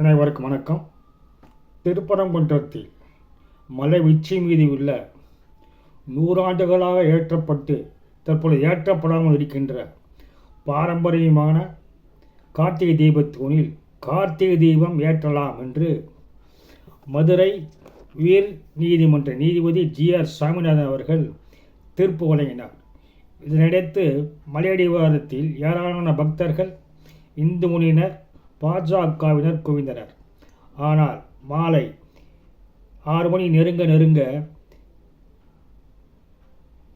அனைவருக்கும் வணக்கம். திருப்பரங்குன்றத்தில் மலை உச்சி மீது உள்ள நூறாண்டுகளாக ஏற்றப்பட்டு தற்பொழுது ஏற்றப்படாமல் இருக்கின்ற பாரம்பரியமான கார்த்திகை தீபத்தூணில் கார்த்திகை தீபம் ஏற்றலாம் என்று மதுரை உயர் நீதிமன்ற நீதிபதி ஜி ஆர் சாமிநாதன் அவர்கள் தீர்ப்பு வழங்கினார். இதனையடுத்து மலையடிவாரத்தில் ஏராளமான பக்தர்கள் இந்து முனியினர் பாஜகவினர் குவிந்தனர். ஆனால் மாலை ஆறு மணி நெருங்க நெருங்க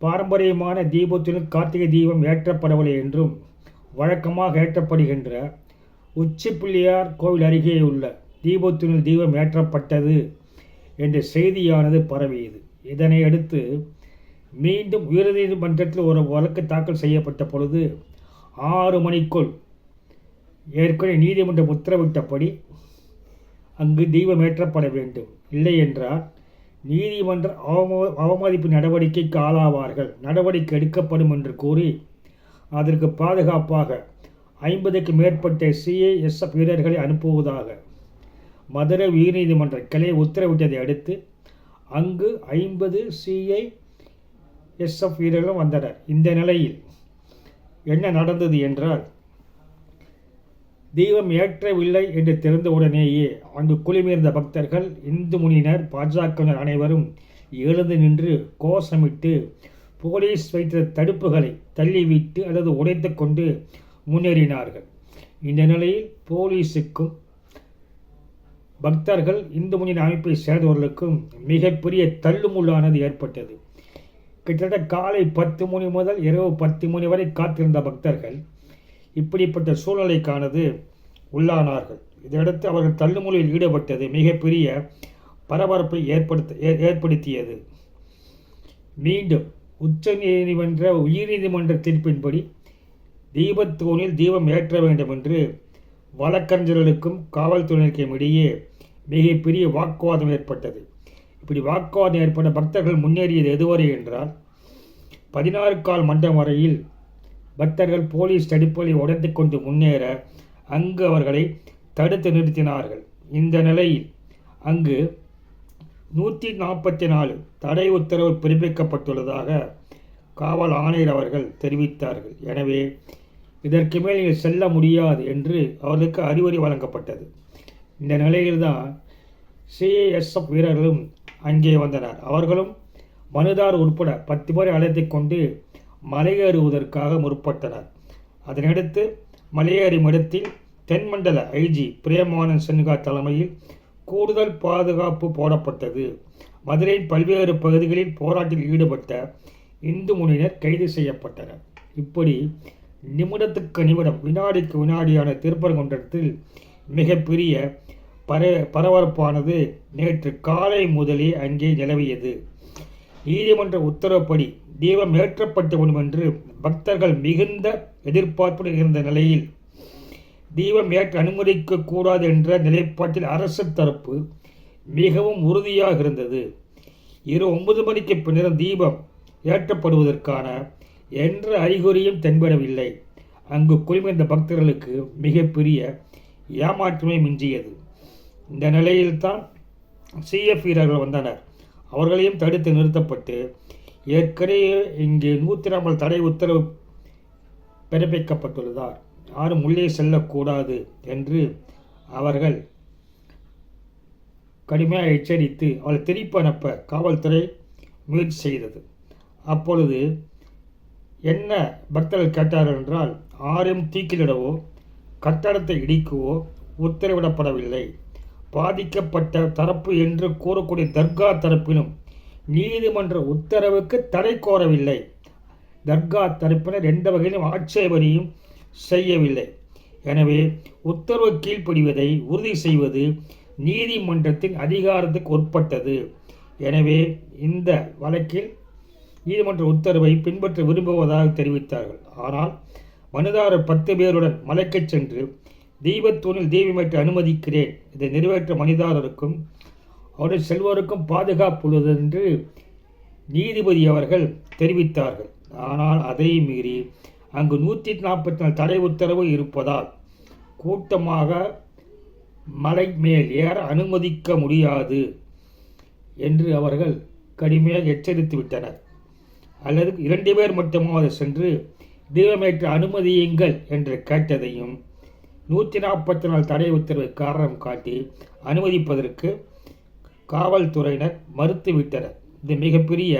பாரம்பரியமான தீபத்துடன் கார்த்திகை தீபம் ஏற்றப்படவில்லை என்றும் வழக்கமாக ஏற்றப்படுகின்ற உச்சிப்பிள்ளையார் கோவில் அருகே உள்ள தீபத்தினுள் தீபம் ஏற்றப்பட்டது என்ற செய்தியானது பரவியது. இதனை அடுத்து மீண்டும் உயர்நீதிமன்றத்தில் ஒரு வழக்கு தாக்கல் செய்யப்பட்ட பொழுது ஆறு மணிக்குள் ஏற்கனவே நீதிமன்றம் உத்தரவிட்டபடி அங்கு தீபம் ஏற்றப்பட வேண்டும். இல்லை என்றால் நீதிமன்ற அவம அவமதிப்பு நடவடிக்கைக்கு ஆளாவார்கள். நடவடிக்கை எடுக்கப்படும் என்று கூறி அதற்கு பாதுகாப்பாக ஐம்பதுக்கு மேற்பட்ட சிஏஎஸ்எஃப் வீரர்களை அனுப்புவதாக மதுரை உயர்நீதிமன்ற கிளை உத்தரவிட்டதை அடுத்து அங்கு ஐம்பது சிஐ எஸ்எஃப் வீரர்களும் வந்தனர். இந்த நிலையில் என்ன நடந்தது என்றால் தீபம் ஏற்றவில்லை என்று தெரிந்தவுடனேயே அங்கு குழுமியிருந்த பக்தர்கள் இந்து முனியினர் பாஜகவினர் அனைவரும் எழுந்து நின்று கோஷமிட்டு போலீஸ் வைத்த தடுப்புகளை தள்ளிவிட்டு அல்லது உடைத்து கொண்டு முன்னேறினார்கள். இந்த நிலையில் போலீஸுக்கும் பக்தர்கள் இந்து முனியின் அமைப்பை சேர்ந்தவர்களுக்கும் மிகப்பெரிய தள்ளுமுள்ளானது ஏற்பட்டது. கிட்டத்தட்ட காலை பத்து மணி முதல் இரவு பத்து மணி வரை காத்திருந்த பக்தர்கள் இப்படிப்பட்ட சூழ்நிலைக்கானது உள்ளானார்கள். இதையடுத்து அவர்கள் தள்ளுமுறையில் ஈடுபட்டது மிகப்பெரிய பரபரப்பை ஏற்படுத்த ஏற்படுத்தியது. மீண்டும் உச்ச நீதிமன்ற உயர்நீதிமன்ற தீர்ப்பின்படி தீபத்தூணில் தீபம் ஏற்ற வேண்டும் என்று வழக்கறிஞர்களுக்கும் காவல்துறையினருக்கும் இடையே மிகப்பெரிய வாக்குவாதம் ஏற்பட்டது. இப்படி வாக்குவாதம் ஏற்பட்ட பக்தர்கள் முன்னேறியது எதுவரை என்றால் பதினாறு கால் மண்டம் வரையில் பக்தர்கள் போலீஸ் தடுப்பலை உடைத்து கொண்டு முன்னேற அங்கு அவர்களை தடுத்து நிறுத்தினார்கள். இந்த நிலையில் அங்கு நூற்றி நாற்பத்தி நாலு தடை உத்தரவு பிறப்பிக்கப்பட்டுள்ளதாக காவல் ஆணையர் அவர்கள் தெரிவித்தார்கள். எனவே இதற்கு மேல் நீங்கள் செல்ல முடியாது என்று அவர்களுக்கு அறிவுரை வழங்கப்பட்டது. இந்த நிலையில்தான் சிஏஎஸ்எஃப் வீரர்களும் அங்கே வந்தனர். அவர்களும் மனுதார் உட்பட பத்து பேரை அழைத்து கொண்டு மலையேறுவதற்காக முற்பட்டனர். அதனையடுத்து மலையேறும் இடத்தில் தென்மண்டல ஐஜி பிரேமானந்த் சின்ஹா தலைமையில் கூடுதல் பாதுகாப்பு போடப்பட்டது. மதுரையின் பல்வேறு பகுதிகளில் போராட்டத்தில் ஈடுபட்ட இந்து முனியினர் கைது செய்யப்பட்டனர். இப்படி நிமிடத்துக்கு நிமிடம் வினாடிக்கு வினாடியான திருப்பரங்குன்றத்தில் மிகப்பெரிய பர பரபரப்பானது நேற்று காலை முதலே அங்கே நிலவியது. நீதிமன்ற உத்தரவுப்படி தீபம் ஏற்றப்பட்டு வேண்டும் என்று பக்தர்கள் மிகுந்த எதிர்பார்ப்புடன் இருந்த நிலையில் தீபம் ஏற்ற அனுமதிக்க கூடாது என்ற நிலைப்பாட்டில் அரசு தரப்பு மிகவும் உறுதியாக இருந்தது. இரு ஒன்பது மணிக்கு பின்னர் தீபம் ஏற்றப்படுவதற்கான என்ற அறிகுறியும் தென்படவில்லை. அங்கு குழுமிருந்த பக்தர்களுக்கு மிகப்பெரிய ஏமாற்றமே மிஞ்சியது. இந்த நிலையில்தான் சிஎஃப் வீரர்கள் வந்தனர். அவர்களையும் தடுத்து நிறுத்தப்பட்டு ஏற்கனவே இங்கே நூற்றி நாற்பது தடை உத்தரவு பிறப்பிக்கப்பட்டுள்ளதார் யாரும் உள்ளே செல்லக்கூடாது என்று அவர்கள் கடுமையாக எச்சரித்து அவளை திருப்பி அனுப்ப காவல்துறை முயற்சி செய்தது. அப்பொழுது என்ன பக்தர்கள் கேட்டார்கள் என்றால் ஆரும் தீக்கிலிடவோ கட்டடத்தை இடிக்கவோ உத்தரவிடப்படவில்லை. பாதிக்கப்பட்ட தரப்பு என்று கூறக்கூடிய தர்கா தரப்பிலும் நீதிமன்ற உத்தரவுக்கு தடை கோரவில்லை. தர்கா தரப்பினர் எந்த வகையிலும் ஆட்சேபனையும் செய்யவில்லை. எனவே உத்தரவு கீழ்ப்படிவதை உறுதி செய்வது நீதிமன்றத்தின் அதிகாரத்துக்கு உட்பட்டது. எனவே இந்த வழக்கில் நீதிமன்ற உத்தரவை பின்பற்ற விரும்புவதாக தெரிவித்தார்கள். ஆனால் மனுதாரர் பத்து பேருடன் மலைக்குச் சென்று தீபத்தூணில் தீபமேற்ற அனுமதிக்கிறேன். இதை நிறைவேற்ற மனிதாரருக்கும் அவருடைய செல்வோருக்கும் பாதுகாப்பு உள்ளது என்று நீதிபதி அவர்கள் தெரிவித்தார்கள். ஆனால் அதை மீறி அங்கு நூற்றி நாற்பத்தி நாலு தடை உத்தரவு இருப்பதால் கூட்டமாக மலை மேல் ஏற அனுமதிக்க முடியாது என்று அவர்கள் கடுமையாக எச்சரித்து விட்டனர். அல்லது இரண்டு பேர் மட்டுமாவது சென்று தீபமேற்ற அனுமதியுங்கள் என்று கேட்டதையும் நூற்றி நாற்பத்தி நாலு தடை உத்தரவை காரணம் காட்டி அனுமதிப்பதற்கு காவல்துறையினர் மறுத்துவிட்டனர். இது மிகப்பெரிய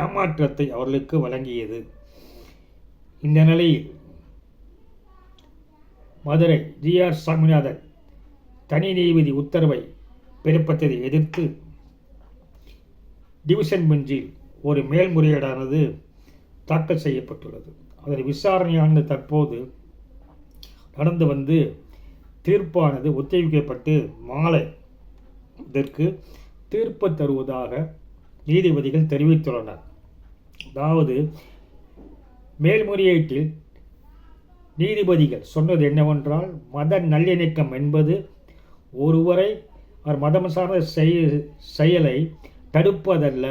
ஏமாற்றத்தை அவர்களுக்கு வழங்கியது. இந்த நிலையில் மதுரை ஜிஆர் சாமிநாதன் தனி நீதிபதி உத்தரவை பிறப்பித்ததை எதிர்த்து டிவிஷன் பெஞ்சில் ஒரு மேல்முறையீடானது தாக்கல் செய்யப்பட்டுள்ளது. அதன் விசாரணையானது தற்போது நடந்து வந்து தீர்ப்பானது ஒத்திவைக்கப்பட்டு மாலை இதற்கு தீர்ப்பு தருவதாக நீதிபதிகள் தெரிவித்துள்ளனர். அதாவது மேல்முறையீட்டில் நீதிபதிகள் சொன்னது என்னவென்றால் மத நல்லிணக்கம் என்பது ஒருவரை அவர் மதம் சார்ந்த செய் செயலை தடுப்பதல்ல.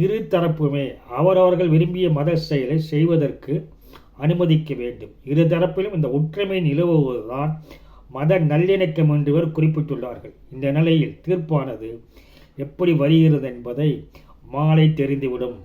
இரு தரப்புமே அவரவர்கள் விரும்பிய மத செயலை செய்வதற்கு அனுமதிக்க வேண்டும். இரு தரப்பிலும் இந்த ஒற்றுமை நிலவுவதுதான் மத நல்லிணக்கம் என்று இவர் குறிப்பிட்டுள்ளார்கள். இந்த நிலையில் தீர்ப்பானது எப்படி வருகிறது என்பதை மாலை தெரிந்துவிடும்.